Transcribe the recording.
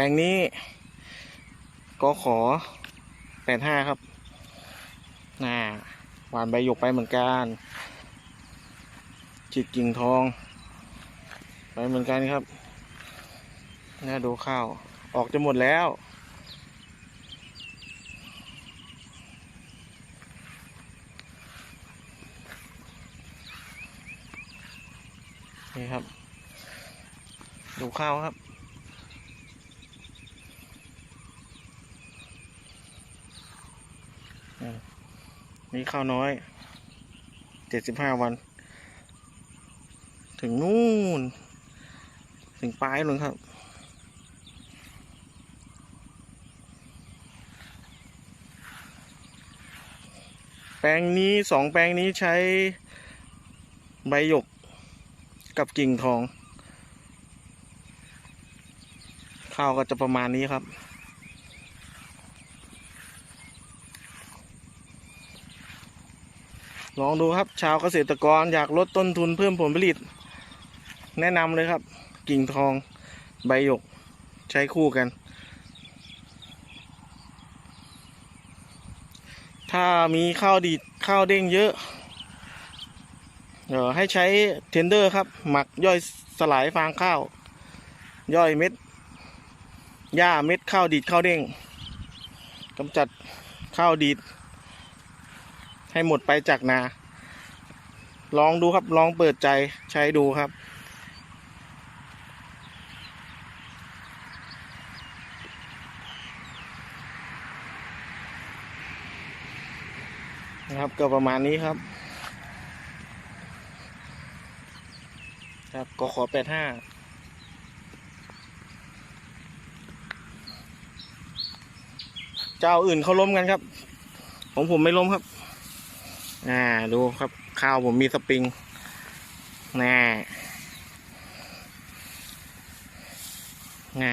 ลงนี้ก็ขอแปดห้าครับน่าหวานใบหยกไปเหมือนกันจิตกิ่งทอง ไปเหมือนกันครับ น่าดูข้าว ออกจะหมดแล้ว นี่ครับ ดูข้าวครับ อ่า นี่ข้าวน้อยเจ็ดสิบห้าวัน ถึงนู่น ถึงปลายเลยครับ แปลงนี้สองแปลงนี้ใช้ใบหยกกับกิ่งทอง ข้าวก็จะประมาณนี้ครับ ลองดูครับชาวเกษตรกรอยากลดต้นทุนเพิ่มผลผลิต แนะนำเลยครับ กิ่งทองใบหยกใช้คู่กัน ถ้ามีข้าวดีข้าวเด้งเยอะเดี๋ยวให้ใช้เทนเดอร์ครับ หมักย่อยสลายฟางข้าว ย่อยเม็ดหญ้าเม็ดข้าวดีดข้าวเด้งกำจัดข้าวดีด ให้หมดไปจากนา ลองดูครับ ลองเปิดใจใช้ดูครับ นะครับก็ประมาณนี้ครับ ครับก็ขอแปดห้าเจ้าอื่นเขาล้มกันครับ ของผมไม่ล้มครับ น่าดูครับข้าวผมมีสปริงน่าน่า